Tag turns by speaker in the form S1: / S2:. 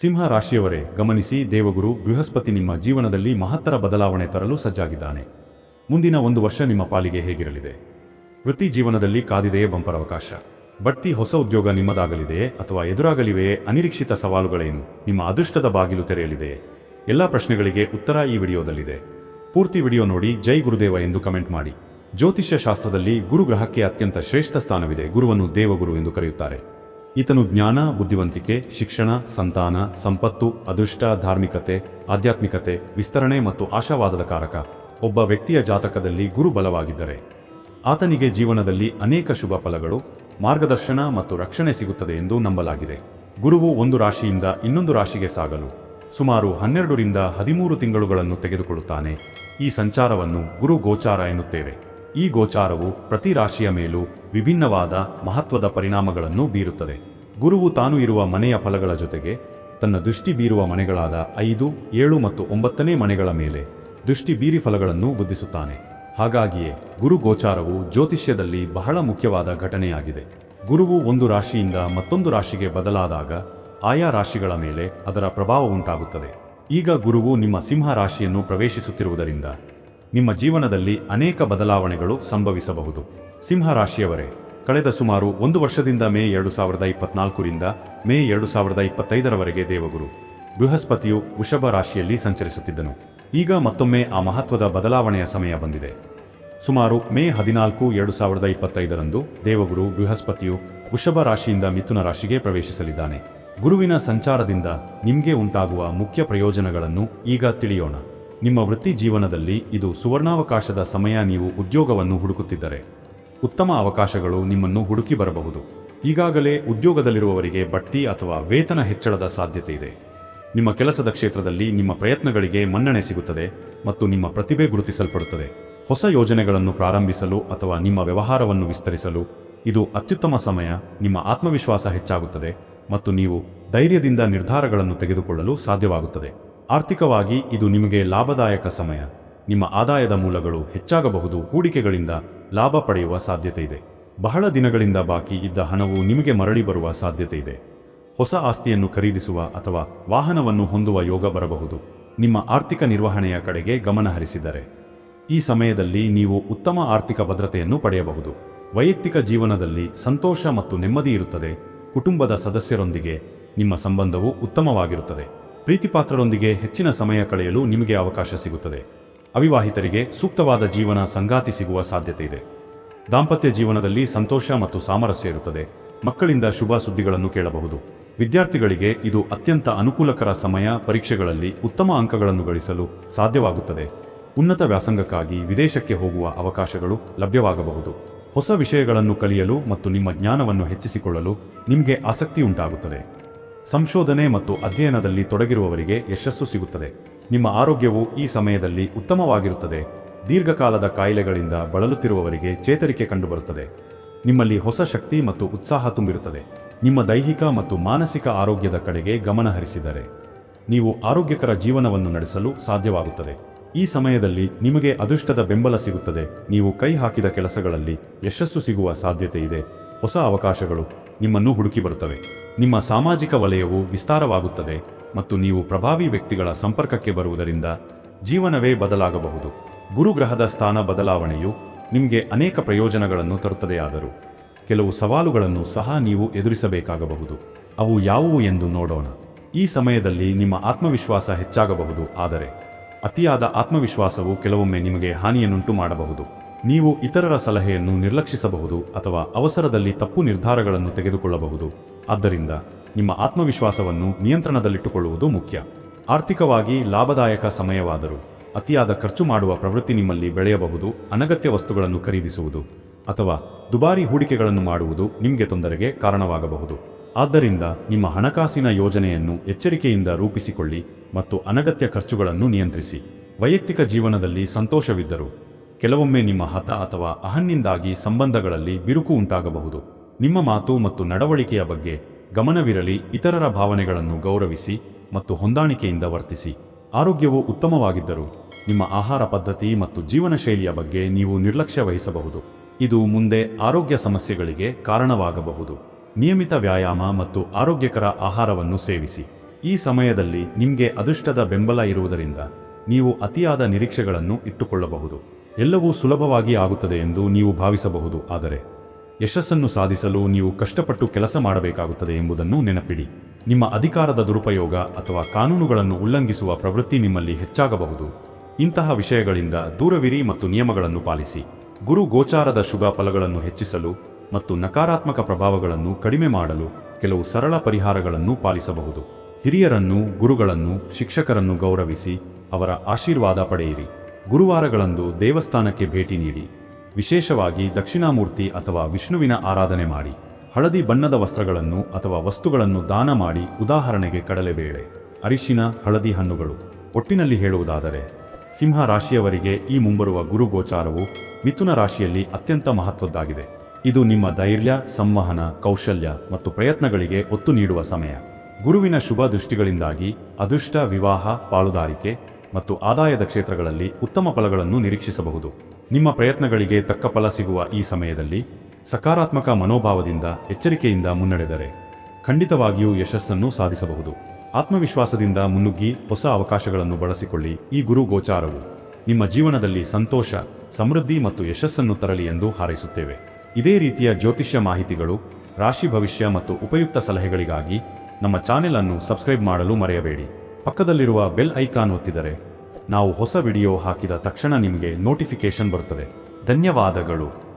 S1: ಸಿಂಹ ರಾಶಿಯವರೇ, ಗಮನಿಸಿ ದೇವಗುರು ಬೃಹಸ್ಪತಿ ನಿಮ್ಮ ಜೀವನದಲ್ಲಿ ಮಹತ್ತರ ಬದಲಾವಣೆ ತರಲು ಸಜ್ಜಾಗಿದ್ದಾನೆ. ಮುಂದಿನ ಒಂದು ವರ್ಷ ನಿಮ್ಮ ಪಾಲಿಗೆ ಹೇಗಿರಲಿದೆ? ವೃತ್ತಿ ಜೀವನದಲ್ಲಿ ಕಾದಿದೆಯೇ ಬಂಪರ್ ಅವಕಾಶ ಬಡ್ತಿ ಹೊಸ ಉದ್ಯೋಗ ನಿಮ್ಮದಾಗಲಿದೆಯೇ ಅಥವಾ ಎದುರಾಗಲಿವೆಯೇ ಅನಿರೀಕ್ಷಿತ ಸವಾಲುಗಳೇನು? ನಿಮ್ಮ ಅದೃಷ್ಟದ ಬಾಗಿಲು ತೆರೆಯಲಿದೆಯೇ? ಎಲ್ಲ ಪ್ರಶ್ನೆಗಳಿಗೆ ಉತ್ತರ ಈ ವಿಡಿಯೋದಲ್ಲಿದೆ. ಪೂರ್ತಿ ವಿಡಿಯೋ ನೋಡಿ ಜೈ ಗುರುದೇವ ಎಂದು ಕಮೆಂಟ್ ಮಾಡಿ. ಜ್ಯೋತಿಷ್ಯ ಶಾಸ್ತ್ರದಲ್ಲಿ ಗುರುಗ್ರಹಕ್ಕೆ ಅತ್ಯಂತ ಶ್ರೇಷ್ಠ ಸ್ಥಾನವಿದೆ ಗುರುವನ್ನು ದೇವಗುರು ಎಂದು ಕರೆಯುತ್ತಾರೆ. ಈತನು ಜ್ಞಾನ, ಬುದ್ಧಿವಂತಿಕೆ, ಶಿಕ್ಷಣ, ಸಂತಾನ, ಸಂಪತ್ತು, ಅದೃಷ್ಟ, ಧಾರ್ಮಿಕತೆ, ಆಧ್ಯಾತ್ಮಿಕತೆ, ವಿಸ್ತರಣೆ ಮತ್ತು ಆಶಾವಾದದ ಕಾರಕ. ಒಬ್ಬ ವ್ಯಕ್ತಿಯ ಜಾತಕದಲ್ಲಿ ಗುರು ಬಲವಾಗಿದ್ದರೆ ಆತನಿಗೆ ಜೀವನದಲ್ಲಿ ಅನೇಕ ಶುಭ ಫಲಗಳು, ಮಾರ್ಗದರ್ಶನ ಮತ್ತು ರಕ್ಷಣೆ ಸಿಗುತ್ತದೆ ಎಂದು ನಂಬಲಾಗಿದೆ. ಗುರುವು ಒಂದು ರಾಶಿಯಿಂದ ಇನ್ನೊಂದು ರಾಶಿಗೆ ಸಾಗಲು ಸುಮಾರು ಹನ್ನೆರಡರಿಂದ ಹದಿಮೂರು ತಿಂಗಳುಗಳನ್ನು ತೆಗೆದುಕೊಳ್ಳುತ್ತಾನೆ. ಈ ಸಂಚಾರವನ್ನು ಗುರು ಗೋಚಾರ ಎನ್ನುತ್ತೇವೆ. ಈ ಗೋಚಾರವು ಪ್ರತಿ ರಾಶಿಯ ಮೇಲೂ ವಿಭಿನ್ನವಾದ ಮಹತ್ವದ ಪರಿಣಾಮಗಳನ್ನು ಬೀರುತ್ತದೆ. ಗುರುವು ತಾನು ಇರುವ ಮನೆಯ ಫಲಗಳ ಜೊತೆಗೆ ತನ್ನ ದೃಷ್ಟಿ ಬೀರುವ ಮನೆಗಳಾದ ಐದು, ಏಳು ಮತ್ತು ಒಂಬತ್ತನೇ ಮನೆಗಳ ಮೇಲೆ ದೃಷ್ಟಿ ಬೀರಿ ಫಲಗಳನ್ನು ಬುದ್ಧಿಸುತ್ತಾನೆ. ಹಾಗಾಗಿಯೇ ಗುರು ಗೋಚಾರವು ಜ್ಯೋತಿಷ್ಯದಲ್ಲಿ ಬಹಳ ಮುಖ್ಯವಾದ ಘಟನೆಯಾಗಿದೆ. ಗುರುವು ಒಂದು ರಾಶಿಯಿಂದ ಮತ್ತೊಂದು ರಾಶಿಗೆ ಬದಲಾದಾಗ ಆಯಾ ರಾಶಿಗಳ ಮೇಲೆ ಅದರ ಪ್ರಭಾವ ಉಂಟಾಗುತ್ತದೆ. ಈಗ ಗುರುವು ನಿಮ್ಮ ಸಿಂಹ ರಾಶಿಯನ್ನು ಪ್ರವೇಶಿಸುತ್ತಿರುವುದರಿಂದ ನಿಮ್ಮ ಜೀವನದಲ್ಲಿ ಅನೇಕ ಬದಲಾವಣೆಗಳು ಸಂಭವಿಸಬಹುದು. ಸಿಂಹ ರಾಶಿಯವರೇ ಕಳೆದ ಸುಮಾರು ಒಂದು ವರ್ಷದಿಂದ ಮೇ ಎರಡು ಸಾವಿರದ ಇಪ್ಪತ್ನಾಲ್ಕರಿಂದ ಮೇ ಎರಡು ಸಾವಿರದ ಇಪ್ಪತ್ತೈದರವರೆಗೆ ದೇವಗುರು, ಬೃಹಸ್ಪತಿಯು ವೃಷಭ ರಾಶಿಯಲ್ಲಿ ಸಂಚರಿಸುತ್ತಿದ್ದನು. ಈಗ ಮತ್ತೊಮ್ಮೆ ಆ ಮಹತ್ವದ ಬದಲಾವಣೆಯ ಸಮಯ ಬಂದಿದೆ. ಸುಮಾರು ಮೇ ಹದಿನಾಲ್ಕು ಎರಡು ಸಾವಿರದ ಇಪ್ಪತ್ತೈದರಂದು ದೇವಗುರು ಬೃಹಸ್ಪತಿಯು ವೃಷಭ ರಾಶಿಯಿಂದ ಮಿಥುನ ರಾಶಿಗೆ ಪ್ರವೇಶಿಸಲಿದ್ದಾನೆ. ಗುರುವಿನ ಸಂಚಾರದಿಂದ ನಿಮಗೆ ಉಂಟಾಗುವ ಮುಖ್ಯ ಪ್ರಯೋಜನಗಳನ್ನು ಈಗ ತಿಳಿಯೋಣ. ನಿಮ್ಮ ವೃತ್ತಿ ಜೀವನದಲ್ಲಿ ಇದು ಸುವರ್ಣಾವಕಾಶದ ಸಮಯ ನೀವು ಉದ್ಯೋಗವನ್ನು ಹುಡುಕುತ್ತಿದ್ದರೆ. ಉತ್ತಮ ಅವಕಾಶಗಳು ನಿಮ್ಮನ್ನು ಹುಡುಕಿ ಬರಬಹುದು. ಈಗಾಗಲೇ ಉದ್ಯೋಗದಲ್ಲಿರುವವರಿಗೆ ಬಡ್ತಿ ಅಥವಾ ವೇತನ ಹೆಚ್ಚಳದ ಸಾಧ್ಯತೆ ಇದೆ. ನಿಮ್ಮ ಕೆಲಸದ ಕ್ಷೇತ್ರದಲ್ಲಿ ನಿಮ್ಮ ಪ್ರಯತ್ನಗಳಿಗೆ ಮನ್ನಣೆ ಸಿಗುತ್ತದೆ ಮತ್ತು ನಿಮ್ಮ ಪ್ರತಿಭೆ ಗುರುತಿಸಲ್ಪಡುತ್ತದೆ. ಹೊಸ ಯೋಜನೆಗಳನ್ನು ಪ್ರಾರಂಭಿಸಲು ಅಥವಾ ನಿಮ್ಮ ವ್ಯವಹಾರವನ್ನು ವಿಸ್ತರಿಸಲು ಇದು ಅತ್ಯುತ್ತಮ ಸಮಯ, ನಿಮ್ಮ ಆತ್ಮವಿಶ್ವಾಸ ಹೆಚ್ಚಾಗುತ್ತದೆ ಮತ್ತು ನೀವು ಧೈರ್ಯದಿಂದ ನಿರ್ಧಾರಗಳನ್ನು ತೆಗೆದುಕೊಳ್ಳಲು ಸಾಧ್ಯವಾಗುತ್ತದೆ. ಆರ್ಥಿಕವಾಗಿ ಇದು ನಿಮಗೆ ಲಾಭದಾಯಕ ಸಮಯ. ನಿಮ್ಮ ಆದಾಯದ ಮೂಲಗಳು ಹೆಚ್ಚಾಗಬಹುದು. ಹೂಡಿಕೆಗಳಿಂದ ಲಾಭ ಪಡೆಯುವ ಸಾಧ್ಯತೆ ಇದೆ. ಬಹಳ ದಿನಗಳಿಂದ ಬಾಕಿ ಇದ್ದ ಹಣವು ನಿಮಗೆ ಮರಳಿ ಬರುವ ಸಾಧ್ಯತೆ ಇದೆ. ಹೊಸ ಆಸ್ತಿಯನ್ನು ಖರೀದಿಸುವ ಅಥವಾ ವಾಹನವನ್ನು ಹೊಂದುವ ಯೋಗ ಬರಬಹುದು. ನಿಮ್ಮ ಆರ್ಥಿಕ ನಿರ್ವಹಣೆಯ ಕಡೆಗೆ ಗಮನ ಹರಿಸಿದರೆ. ಈ ಸಮಯದಲ್ಲಿ ನೀವು ಉತ್ತಮ ಆರ್ಥಿಕ ಭದ್ರತೆಯನ್ನು ಪಡೆಯಬಹುದು. ವೈಯಕ್ತಿಕ ಜೀವನದಲ್ಲಿ ಸಂತೋಷ ಮತ್ತು ನೆಮ್ಮದಿ ಇರುತ್ತದೆ. ಕುಟುಂಬದ ಸದಸ್ಯರೊಂದಿಗೆ ನಿಮ್ಮ ಸಂಬಂಧವು ಉತ್ತಮವಾಗಿರುತ್ತದೆ. ಪ್ರೀತಿಪಾತ್ರರೊಂದಿಗೆ ಹೆಚ್ಚಿನ ಸಮಯ ಕಳೆಯಲು ನಿಮಗೆ ಅವಕಾಶ ಸಿಗುತ್ತದೆ. ಅವಿವಾಹಿತರಿಗೆ ಸೂಕ್ತವಾದ ಜೀವನ ಸಂಗಾತಿ ಸಿಗುವ ಸಾಧ್ಯತೆ ಇದೆ. ದಾಂಪತ್ಯ ಜೀವನದಲ್ಲಿ ಸಂತೋಷ ಮತ್ತು ಸಾಮರಸ್ಯ ಇರುತ್ತದೆ. ಮಕ್ಕಳಿಂದ ಶುಭ ಸುದ್ದಿಗಳನ್ನು ಕೇಳಬಹುದು. ವಿದ್ಯಾರ್ಥಿಗಳಿಗೆ ಇದು ಅತ್ಯಂತ ಅನುಕೂಲಕರ ಸಮಯ, ಪರೀಕ್ಷೆಗಳಲ್ಲಿ ಉತ್ತಮ ಅಂಕಗಳನ್ನು ಗಳಿಸಲು ಸಾಧ್ಯವಾಗುತ್ತದೆ. ಉನ್ನತ ವ್ಯಾಸಂಗಕ್ಕಾಗಿ ವಿದೇಶಕ್ಕೆ ಹೋಗುವ ಅವಕಾಶಗಳು ಲಭ್ಯವಾಗಬಹುದು. ಹೊಸ ವಿಷಯಗಳನ್ನು ಕಲಿಯಲು ಮತ್ತು ನಿಮ್ಮ ಜ್ಞಾನವನ್ನು ಹೆಚ್ಚಿಸಿಕೊಳ್ಳಲು ನಿಮಗೆ ಆಸಕ್ತಿ ಉಂಟಾಗುತ್ತದೆ. ಸಂಶೋಧನೆ ಮತ್ತು ಅಧ್ಯಯನದಲ್ಲಿ ತೊಡಗಿರುವವರಿಗೆ ಯಶಸ್ಸು ಸಿಗುತ್ತದೆ. ನಿಮ್ಮ ಆರೋಗ್ಯವು ಈ ಸಮಯದಲ್ಲಿ ಉತ್ತಮವಾಗಿರುತ್ತದೆ. ದೀರ್ಘಕಾಲದ ಕಾಯಿಲೆಗಳಿಂದ ಬಳಲುತ್ತಿರುವವರಿಗೆ ಚೇತರಿಕೆ ಕಂಡುಬರುತ್ತದೆ. ನಿಮ್ಮಲ್ಲಿ ಹೊಸ ಶಕ್ತಿ ಮತ್ತು ಉತ್ಸಾಹ ತುಂಬಿರುತ್ತದೆ. ನಿಮ್ಮ ದೈಹಿಕ ಮತ್ತು ಮಾನಸಿಕ ಆರೋಗ್ಯದ ಕಡೆಗೆ ಗಮನ ಹರಿಸಿದರೆ ನೀವು ಆರೋಗ್ಯಕರ ಜೀವನವನ್ನು ನಡೆಸಲು ಸಾಧ್ಯವಾಗುತ್ತದೆ. ಈ ಸಮಯದಲ್ಲಿ ನಿಮಗೆ ಅದೃಷ್ಟದ ಬೆಂಬಲ ಸಿಗುತ್ತದೆ. ನೀವು ಕೈ ಹಾಕಿದ ಕೆಲಸಗಳಲ್ಲಿ ಯಶಸ್ಸು ಸಿಗುವ ಸಾಧ್ಯತೆ ಇದೆ ಹೊಸ ಅವಕಾಶಗಳು. ನಿಮ್ಮನ್ನು ಹುಡುಕಿ ಬರುತ್ತವೆ. ನಿಮ್ಮ ಸಾಮಾಜಿಕ ವಲಯವು ವಿಸ್ತಾರವಾಗುತ್ತದೆ ಮತ್ತು ನೀವು ಪ್ರಭಾವಿ ವ್ಯಕ್ತಿಗಳ ಸಂಪರ್ಕಕ್ಕೆ ಬರುವುದರಿಂದ ಜೀವನವೇ ಬದಲಾಗಬಹುದು. ಗುರುಗ್ರಹದ ಸ್ಥಾನ ಬದಲಾವಣೆಯು ನಿಮಗೆ ಅನೇಕ ಪ್ರಯೋಜನಗಳನ್ನು ತರುತ್ತದೆಯಾದರೂ ಕೆಲವು ಸವಾಲುಗಳನ್ನು ಸಹ ನೀವು ಎದುರಿಸಬೇಕಾಗಬಹುದು. ಅವು ಯಾವುವು ಎಂದು ನೋಡೋಣ. ಈ ಸಮಯದಲ್ಲಿ ನಿಮ್ಮ ಆತ್ಮವಿಶ್ವಾಸ ಹೆಚ್ಚಾಗಬಹುದು, ಆದರೆ ಅತಿಯಾದ ಆತ್ಮವಿಶ್ವಾಸವು ಕೆಲವೊಮ್ಮೆ ನಿಮಗೆ ಹಾನಿಯನ್ನುಂಟು ಮಾಡಬಹುದು. ನೀವು ಇತರರ ಸಲಹೆಯನ್ನು ನಿರ್ಲಕ್ಷಿಸಬಹುದು ಅಥವಾ ಅವಸರದಲ್ಲಿ ತಪ್ಪು ನಿರ್ಧಾರಗಳನ್ನು ತೆಗೆದುಕೊಳ್ಳಬಹುದು. ಆದ್ದರಿಂದ ನಿಮ್ಮ ಆತ್ಮವಿಶ್ವಾಸವನ್ನು ನಿಯಂತ್ರಣದಲ್ಲಿಟ್ಟುಕೊಳ್ಳುವುದು ಮುಖ್ಯ. ಆರ್ಥಿಕವಾಗಿ ಲಾಭದಾಯಕ ಸಮಯವಾದರೂ, ಅತಿಯಾದ ಖರ್ಚು ಮಾಡುವ ಪ್ರವೃತ್ತಿ ನಿಮ್ಮಲ್ಲಿ ಬೆಳೆಯಬಹುದು, ಅನಗತ್ಯ ವಸ್ತುಗಳನ್ನು ಖರೀದಿಸುವುದು, ಅಥವಾ ದುಬಾರಿ ಹೂಡಿಕೆಗಳನ್ನು ಮಾಡುವುದು ನಿಮಗೆ ತೊಂದರೆಗೆ ಕಾರಣವಾಗಬಹುದು. ಆದ್ದರಿಂದ ನಿಮ್ಮ ಹಣಕಾಸಿನ ಯೋಜನೆಯನ್ನು ಎಚ್ಚರಿಕೆಯಿಂದ ರೂಪಿಸಿಕೊಳ್ಳಿ ಮತ್ತು ಅನಗತ್ಯ ಖರ್ಚುಗಳನ್ನು ನಿಯಂತ್ರಿಸಿ. ವೈಯಕ್ತಿಕ ಜೀವನದಲ್ಲಿ ಸಂತೋಷವಿದ್ದರೂ ಕೆಲವೊಮ್ಮೆ ನಿಮ್ಮ ಹತ ಅಥವಾ ಅಹನ್ನಿಂದಾಗಿ ಸಂಬಂಧಗಳಲ್ಲಿ ಬಿರುಕು ಉಂಟಾಗಬಹುದು. ನಿಮ್ಮ ಮಾತು ಮತ್ತು ನಡವಳಿಕೆಯ ಬಗ್ಗೆ ಗಮನವಿರಲಿ, ಇತರರ ಭಾವನೆಗಳನ್ನು ಗೌರವಿಸಿ ಮತ್ತು ಹೊಂದಾಣಿಕೆಯಿಂದ ವರ್ತಿಸಿ. ಆರೋಗ್ಯವು ಉತ್ತಮವಾಗಿದ್ದರೂ ನಿಮ್ಮ ಆಹಾರ ಪದ್ಧತಿ ಮತ್ತು ಜೀವನ ಶೈಲಿಯ ಬಗ್ಗೆ ನೀವು ನಿರ್ಲಕ್ಷ್ಯ ವಹಿಸಬಹುದು. ಇದು ಮುಂದೆ ಆರೋಗ್ಯ ಸಮಸ್ಯೆಗಳಿಗೆ ಕಾರಣವಾಗಬಹುದು. ನಿಯಮಿತ ವ್ಯಾಯಾಮ ಮತ್ತು ಆರೋಗ್ಯಕರ ಆಹಾರವನ್ನು ಸೇವಿಸಿ. ಈ ಸಮಯದಲ್ಲಿ ನಿಮಗೆ ಅದೃಷ್ಟದ ಬೆಂಬಲ ಇರುವುದರಿಂದ ನೀವು ಅತಿಯಾದ ನಿರೀಕ್ಷೆಗಳನ್ನು ಇಟ್ಟುಕೊಳ್ಳಬಹುದು. ಎಲ್ಲವೂ ಸುಲಭವಾಗಿ ಆಗುತ್ತದೆ ಎಂದು ನೀವು ಭಾವಿಸಬಹುದು, ಆದರೆ ಯಶಸ್ಸನ್ನು ಸಾಧಿಸಲು ನೀವು ಕಷ್ಟಪಟ್ಟು ಕೆಲಸ ಮಾಡಬೇಕಾಗುತ್ತದೆ ಎಂಬುದನ್ನು ನೆನಪಿಡಿ. ನಿಮ್ಮ ಅಧಿಕಾರದ ದುರುಪಯೋಗ ಅಥವಾ ಕಾನೂನುಗಳನ್ನು ಉಲ್ಲಂಘಿಸುವ ಪ್ರವೃತ್ತಿ ನಿಮ್ಮಲ್ಲಿ ಹೆಚ್ಚಾಗಬಹುದು. ಇಂತಹ ವಿಷಯಗಳಿಂದ ದೂರವಿರಿ ಮತ್ತು ನಿಯಮಗಳನ್ನು ಪಾಲಿಸಿ. ಗುರು ಗೋಚಾರದ ಶುಭ ಫಲಗಳನ್ನು ಹೆಚ್ಚಿಸಲು ಮತ್ತು ನಕಾರಾತ್ಮಕ ಪ್ರಭಾವಗಳನ್ನು ಕಡಿಮೆ ಮಾಡಲು ಕೆಲವು ಸರಳ ಪರಿಹಾರಗಳನ್ನು ಪಾಲಿಸಬಹುದು. ಹಿರಿಯರನ್ನು, ಗುರುಗಳನ್ನು, ಶಿಕ್ಷಕರನ್ನು ಗೌರವಿಸಿ ಅವರ ಆಶೀರ್ವಾದ ಪಡೆಯಿರಿ. ಗುರುವಾರಗಳಂದು ದೇವಸ್ಥಾನಕ್ಕೆ ಭೇಟಿ ನೀಡಿ, ವಿಶೇಷವಾಗಿ ದಕ್ಷಿಣಾಮೂರ್ತಿ ಅಥವಾ ವಿಷ್ಣುವಿನ ಆರಾಧನೆ ಮಾಡಿ, ಹಳದಿ ಬಣ್ಣದ ವಸ್ತ್ರಗಳನ್ನು ಅಥವಾ ವಸ್ತುಗಳನ್ನು ದಾನ ಮಾಡಿ ಉದಾಹರಣೆಗೆ ಕಡಲೆಬೇಳೆ, ಅರಿಶಿನ, ಹಳದಿ ಹಣ್ಣುಗಳು. ಒಟ್ಟಿನಲ್ಲಿ ಹೇಳುವುದಾದರೆ, ಸಿಂಹ ರಾಶಿಯವರಿಗೆ ಈ ಮುಂಬರುವ ಗುರು ಗೋಚಾರವು ಮಿಥುನ ರಾಶಿಯಲ್ಲಿ ಅತ್ಯಂತ ಮಹತ್ವದ್ದಾಗಿದೆ. ಇದು ನಿಮ್ಮ ಧೈರ್ಯ, ಸಂವಹನ, ಕೌಶಲ್ಯ ಮತ್ತು ಪ್ರಯತ್ನಗಳಿಗೆ ಒತ್ತು ನೀಡುವ ಸಮಯ. ಗುರುವಿನ ಶುಭ ದೃಷ್ಟಿಗಳಿಂದಾಗಿ ಅದೃಷ್ಟ, ವಿವಾಹ, ಪಾಲುದಾರಿಕೆ ಮತ್ತು ಆದಾಯದ ಕ್ಷೇತ್ರಗಳಲ್ಲಿ ಉತ್ತಮ ಫಲಗಳನ್ನು ನಿರೀಕ್ಷಿಸಬಹುದು. ನಿಮ್ಮ ಪ್ರಯತ್ನಗಳಿಗೆ ತಕ್ಕ ಫಲ ಸಿಗುವ ಈ ಸಮಯದಲ್ಲಿ ಸಕಾರಾತ್ಮಕ ಮನೋಭಾವದಿಂದ ಎಚ್ಚರಿಕೆಯಿಂದ ಮುನ್ನಡೆದರೆ ಖಂಡಿತವಾಗಿಯೂ ಯಶಸ್ಸನ್ನು ಸಾಧಿಸಬಹುದು. ಆತ್ಮವಿಶ್ವಾಸದಿಂದ ಮುನ್ನುಗ್ಗಿ ಹೊಸ ಅವಕಾಶಗಳನ್ನು ಬಳಸಿಕೊಳ್ಳಿ ಈ ಗುರು ಗೋಚಾರವು. ನಿಮ್ಮ ಜೀವನದಲ್ಲಿ ಸಂತೋಷ, ಸಮೃದ್ಧಿ ಮತ್ತು ಯಶಸ್ಸನ್ನು ತರಲಿ ಎಂದು ಹಾರೈಸುತ್ತೇವೆ. ಇದೇ ರೀತಿಯ ಜ್ಯೋತಿಷ್ಯ ಮಾಹಿತಿಗಳು, ರಾಶಿ ಭವಿಷ್ಯ ಮತ್ತು ಉಪಯುಕ್ತ ಸಲಹೆಗಳಿಗಾಗಿ ನಮ್ಮ ಚಾನೆಲ್ ಅನ್ನು ಸಬ್ಸ್ಕ್ರೈಬ್ ಮಾಡಲು ಮರೆಯಬೇಡಿ. ಪಕ್ಕದಲ್ಲಿರುವ ಬೆಲ್ ಐಕಾನ್ ಒತ್ತಿದರೆ ನಾವು ಹೊಸ ವಿಡಿಯೋ ಹಾಕಿದ ತಕ್ಷಣ ನಿಮಗೆ ನೋಟಿಫಿಕೇಶನ್ ಬರುತ್ತದೆ ಧನ್ಯವಾದಗಳು.